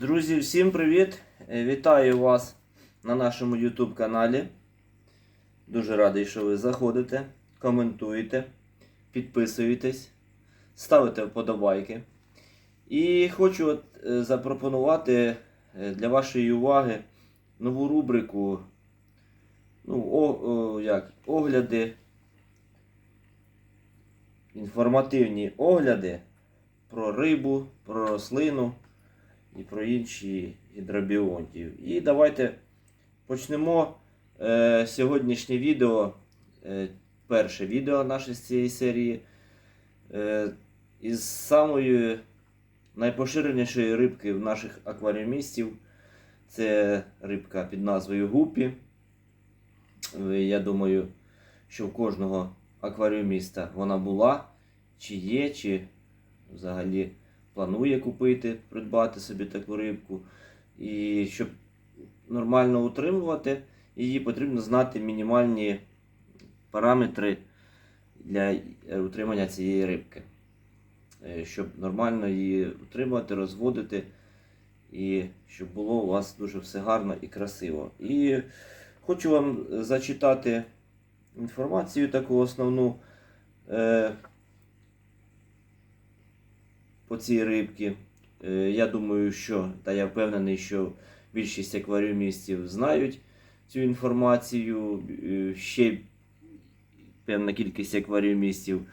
Друзі, всім привіт! Е, Вітаю вас на нашому YouTube каналі. Дуже радий, що ви заходите, коментуєте, підписуєтесь, ставите вподобайки. І хочу от, е, запропонувати е, для вашої уваги нову рубрику ну, о, о, як, огляди, інформативні огляди про рибу, про рослину і про інші гідробіонтів. І давайте почнемо е, сьогоднішнє відео, е, перше відео наше з цієї серії, е, із самої найпоширенішої рибки в наших акваріумістів. Це рибка під назвою Гупі. Я думаю, що в кожного акваріуміста вона була, чи є, чи взагалі планує купити, придбати собі таку рибку. І щоб нормально утримувати, її потрібно знати мінімальні параметри для утримання цієї рибки. Е, Щоб нормально її утримувати, розводити, і щоб було у вас дуже все гарно і красиво. І хочу вам зачитати інформацію таку основну. По цій рибці. Е, Я думаю, що, та я впевнений, що більшість акваріумістів знають цю інформацію. Е, Ще певна кількість акваріумістів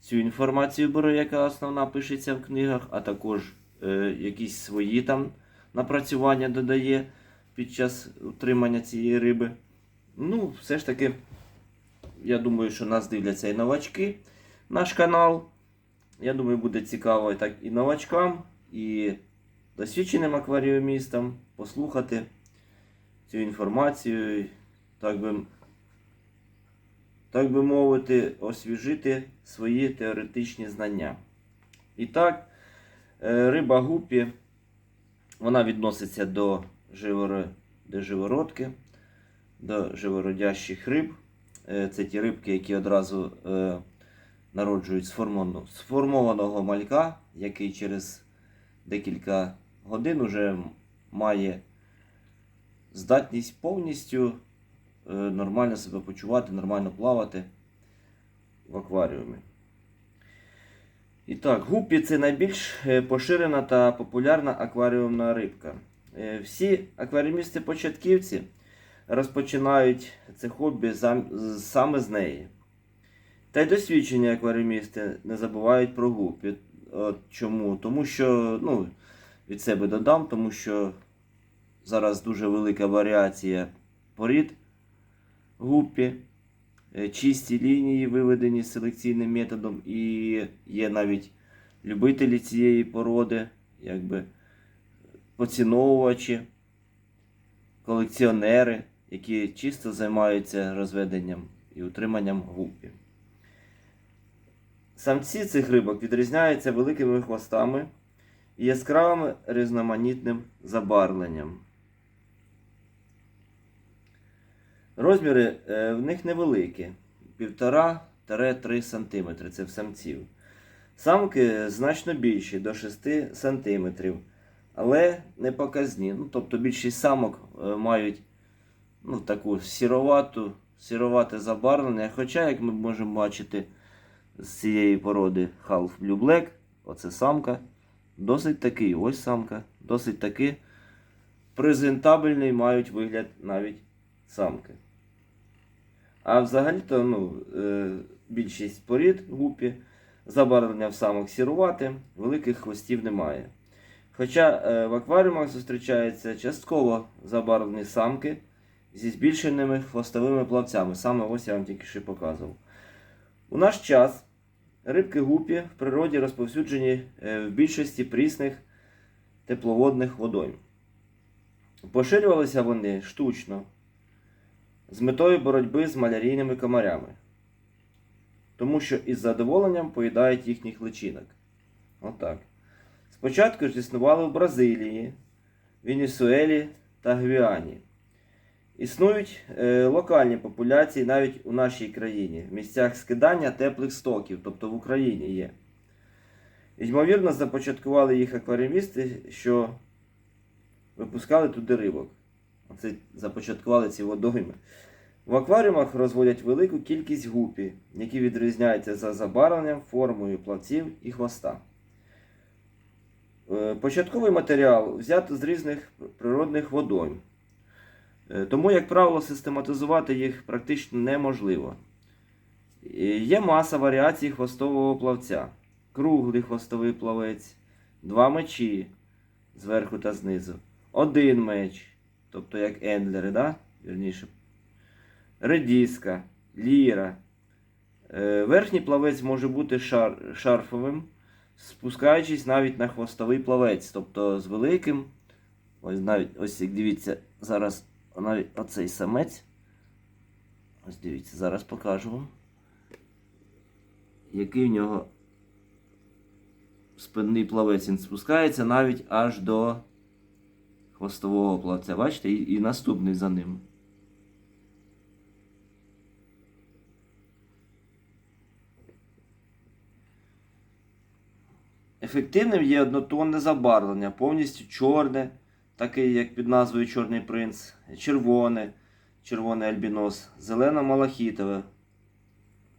цю інформацію бере, яка основна пишеться в книгах, а також е, якісь свої там напрацювання додає під час утримання цієї риби. Ну, все ж таки, я думаю, що нас дивляться і новачки наш канал. Я думаю, буде цікаво так і новачкам, і досвідченим акваріумістам послухати цю інформацію, так би, так би мовити, освіжити свої теоретичні знання. І так, е, риба гупі, вона відноситься до, живоро, до живородки, до живородящих риб. Е, Це ті рибки, які одразу е, народжують сформованого, малька, який через декілька годин уже має здатність повністю е, нормально себе почувати, нормально плавати в акваріумі. І так, гуппі це найбільш е, поширена та популярна акваріумна рибка. Е, Всі акваріумісти-початківці розпочинають це хобі саме з неї. Та й досвідчені акваріумісти не забувають про гупі. От чому? Тому що, ну, від себе додам, тому що зараз дуже велика варіація порід гупі, Е, чисті лінії виведені селекційним методом, і є навіть любителі цієї породи, якби поціновувачі, колекціонери, які чисто займаються розведенням і утриманням гупі. Самці цих рибок відрізняються великими хвостами і яскравим різноманітним забарвленням. Розміри е, в них невеликі 1,5-3 см це в самців. Самки значно більші до 6 см, але не показні. Ну, тобто більшість самок е, мають ну, таку сіровату, сіровате забарвлення. Хоча, як ми можемо бачити, з цієї породи Half Blue Black, оце самка. Досить такий, ось самка, досить таки презентабельний мають вигляд навіть самки. А взагалі-то ну, е, більшість порід гупі, забарвлення в самок сірувате, великих хвостів немає. Хоча е, в акваріумах зустрічаються частково забарвлені самки зі збільшеними хвостовими плавцями. Саме ось я вам тільки що показував. У наш час рибки гупі в природі розповсюджені е, в більшості прісних тепловодних водойм. Поширювалися вони штучно з метою боротьби з малярійними комарями, тому що із задоволенням поїдають їхніх личинок. Отак. Спочатку ж існували в Бразилії, Венесуелі та Гвіані. Існують е, локальні популяції навіть у нашій країні, в місцях скидання теплих стоків, тобто в Україні є. Ймовірно, започаткували їх акваріумісти, що випускали туди рибок. Оце започаткували ці водойми. В акваріумах розводять велику кількість гупі, які відрізняються за забарвленням, формою плавців і хвоста. Е, Початковий матеріал взято з різних природних водойм. Е, Тому, як правило, систематизувати їх практично неможливо. Е, Є маса варіацій хвостового плавця. Круглий хвостовий плавець, два мечі зверху та знизу, один меч, тобто як ендлери, да? Вірніше. Редіска, ліра. Е, Верхній плавець може бути шар, шарфовим, спускаючись навіть на хвостовий плавець, тобто з великим. Ось навіть ось як дивіться, зараз навіть оцей самець. Ось дивіться, зараз покажу вам. Який в нього спинний плавець він спускається навіть аж до хвостового плавця. Бачите, і, і наступний за ним. Ефективним є однотонне забарвлення, повністю чорне, таке як під назвою Чорний принц, червоне, червоний альбінос, зелено малахітове,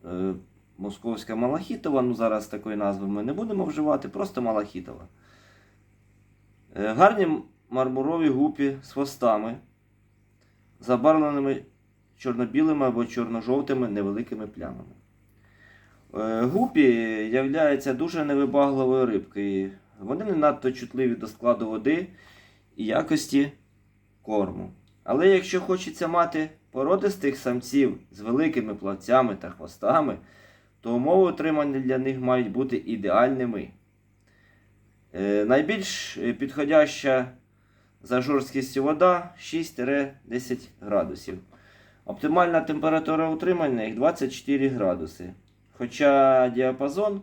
е, московська малахітова, ну зараз такої назви ми не будемо вживати, просто малахітова. Е, гарні мармурові гупі з хвостами, забарвленими чорно-білими або чорно-жовтими невеликими плямами. Е, Гупі являються дуже невибагливою рибкою. Вони не надто чутливі до складу води і якості корму. Але якщо хочеться мати породистих самців з великими плавцями та хвостами, то умови утримання для них мають бути ідеальними. Е, Найбільш е, підходяща за жорсткістю вода 6-10 градусів. Оптимальна температура утримання їх 24 градуси. Хоча діапазон,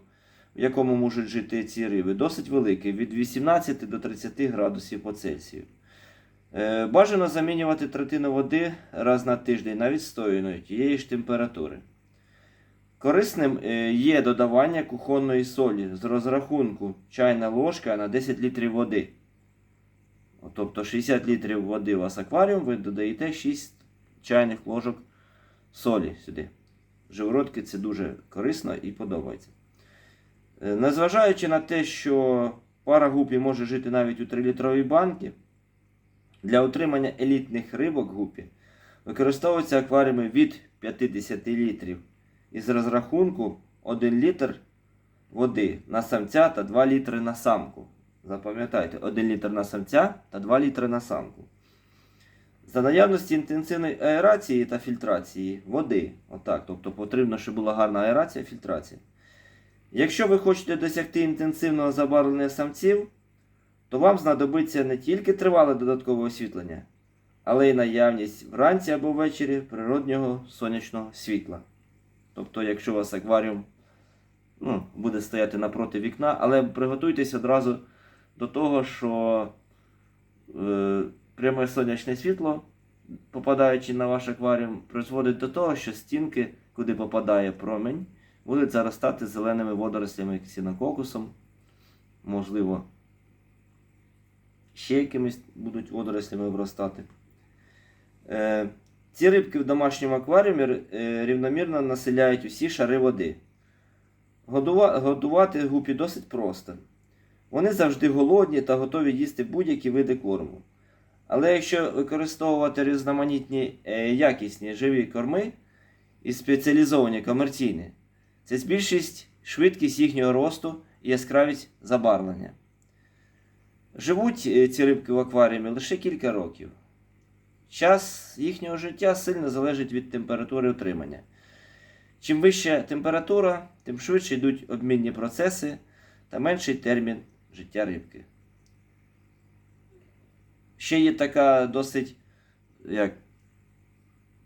в якому можуть жити ці риби, досить великий від 18 до 30 градусів по Цельсію. Е, Бажано замінювати третину води раз на тиждень на відстояної тієї ж температури. Корисним е, є додавання кухонної солі з розрахунку чайна ложка на 10 літрів води. Тобто 60 літрів води у вас акваріум, ви додаєте 6 чайних ложок солі сюди. Живородки це дуже корисно і подобається. Е, Незважаючи на те, що пара гупі може жити навіть у 3-літровій банці, для утримання елітних рибок гупі використовуються акваріуми від 50 літрів із розрахунку 1 літр води на самця та 2 літри на самку. Запам'ятайте, 1 літр на самця та 2 літри на самку. За наявності інтенсивної аерації та фільтрації води. Отак, тобто потрібно, щоб була гарна аерація і фільтрація. Якщо ви хочете досягти інтенсивного забарвлення самців, то вам знадобиться не тільки тривале додаткове освітлення, але й наявність вранці або ввечері природнього сонячного світла. Тобто, якщо у вас акваріум ну, буде стояти напроти вікна, але приготуйтесь одразу до того, що е, пряме сонячне світло, попадаючи на ваш акваріум, призводить до того, що стінки, куди попадає промінь, будуть заростати зеленими водорослями ксінококусом, можливо, ще якимись будуть водорослями вростати. Е, ці рибки в домашньому акваріумі е, рівномірно населяють усі шари води. Годува- Годувати гупі досить просто. Вони завжди голодні та готові їсти будь-які види корму. Але якщо використовувати різноманітні е, якісні живі корми і спеціалізовані комерційні, це збільшить швидкість їхнього росту і яскравість забарвлення. Живуть е, ці рибки в акваріумі лише кілька років. Час їхнього життя сильно залежить від температури утримання. Чим вища температура, тим швидше йдуть обмінні процеси та менший термін життя рибки. Ще є така досить як,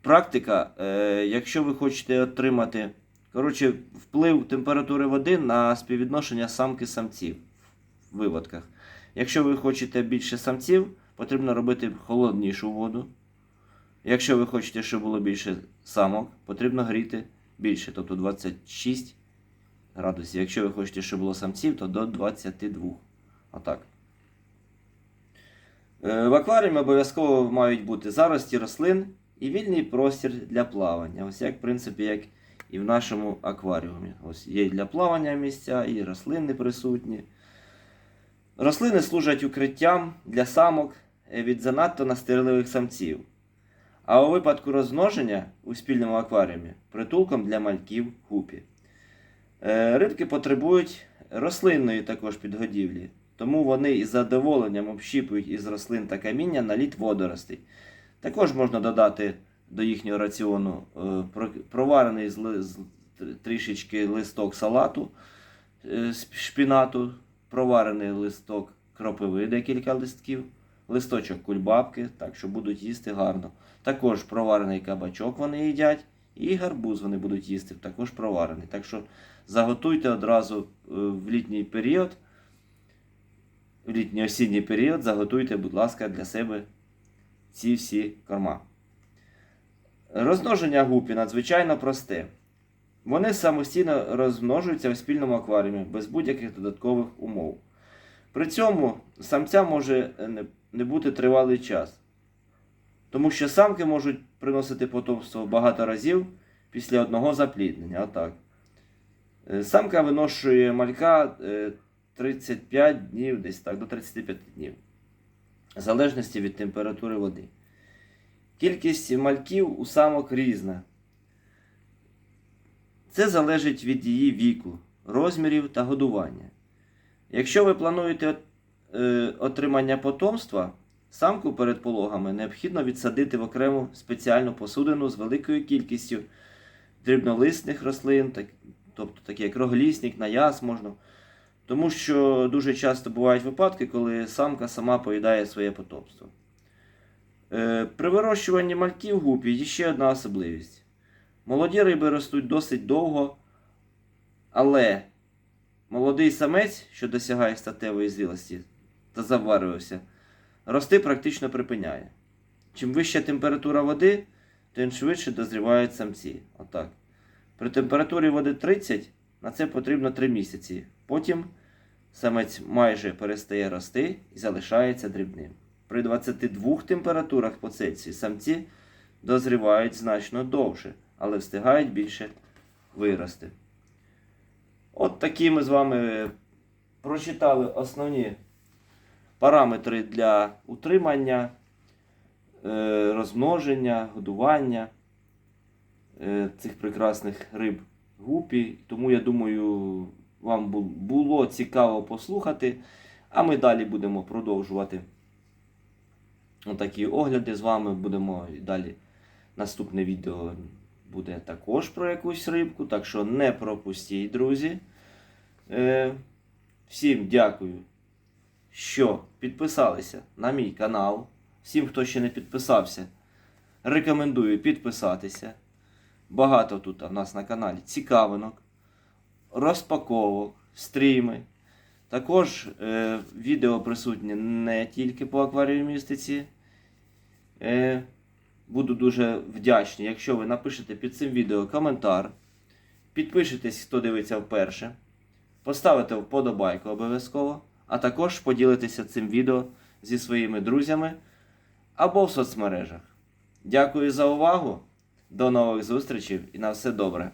практика, е, якщо ви хочете отримати коротше, вплив температури води на співвідношення самки самців в виводках. Якщо ви хочете більше самців, потрібно робити холоднішу воду. Якщо ви хочете, щоб було більше самок, потрібно гріти більше, тобто 26 градусів. Якщо ви хочете, щоб було самців, то до 22. Отак. Е, В акваріумі обов'язково мають бути зарості рослин і вільний простір для плавання. Ось як, в принципі, як і в нашому акваріумі. Ось є і для плавання місця, і рослини присутні. Рослини служать укриттям для самок е, від занадто настирливих самців. А у випадку розмноження у спільному акваріумі притулком для мальків гупі. Е, Рибки потребують рослинної також підгодівлі, тому вони із задоволенням общіпують із рослин та каміння наліт водоростей. Також можна додати до їхнього раціону е, проварений трішечки листок салату е, шпінату, проварений листок кропиви, декілька листків, листочок кульбабки, так що будуть їсти гарно. Також проварений кабачок вони їдять, і гарбуз вони будуть їсти, також проварений. Так що заготуйте одразу е, в літній період, в літній осінній період, заготуйте, будь ласка, для себе ці всі корма. Розмноження гупі надзвичайно просте. Вони самостійно розмножуються у спільному акваріумі без будь-яких додаткових умов. При цьому самця може е, не- бути тривалий час, тому що самки можуть приносити потомство багато разів після одного запліднення. Отак. Е, Самка виношує малька е, 35 днів, десь так, до 35 днів, в залежності від температури води. Кількість мальків у самок різна. Це залежить від її віку, розмірів та годування. Якщо ви плануєте е, отримання потомства, самку перед пологами необхідно відсадити в окрему спеціальну посудину з великою кількістю дрібнолисних рослин, тобто такі як роглісник, наяз можна. Тому що дуже часто бувають випадки, коли самка сама поїдає своє потомство. Е, при вирощуванні мальків гупі є ще одна особливість. Молоді риби ростуть досить довго, але молодий самець, що досягає статевої зрілості та заварювався, рости практично припиняє. Чим вища температура води, тим швидше дозрівають самці. Отак. При температурі води 30 на це потрібно 3 місяці. Потім самець майже перестає рости і залишається дрібним. При 22 температурах по Цельсію самці дозрівають значно довше, але встигають більше вирости. От такі ми з вами прочитали основні параметри для утримання, е, розмноження, годування е, цих прекрасних риб гупі. Тому я думаю, вам було цікаво послухати. А ми далі будемо продовжувати такі огляди з вами. Будемо далі. Наступне відео буде також про якусь рибку, так що не пропустіть, друзі. Е, всім дякую, що підписалися на мій канал. Всім, хто ще не підписався, рекомендую підписатися. Багато тут у нас на каналі цікавинок, розпаковок, стріми. Також е, відео присутні не тільки по акваріумістиці. Е, буду дуже вдячний, якщо ви напишете під цим відео коментар, підпишетесь, хто дивиться вперше, поставите вподобайку обов'язково, а також поділитеся цим відео зі своїми друзями або в соцмережах. Дякую за увагу! До нових зустрічей і на все добре!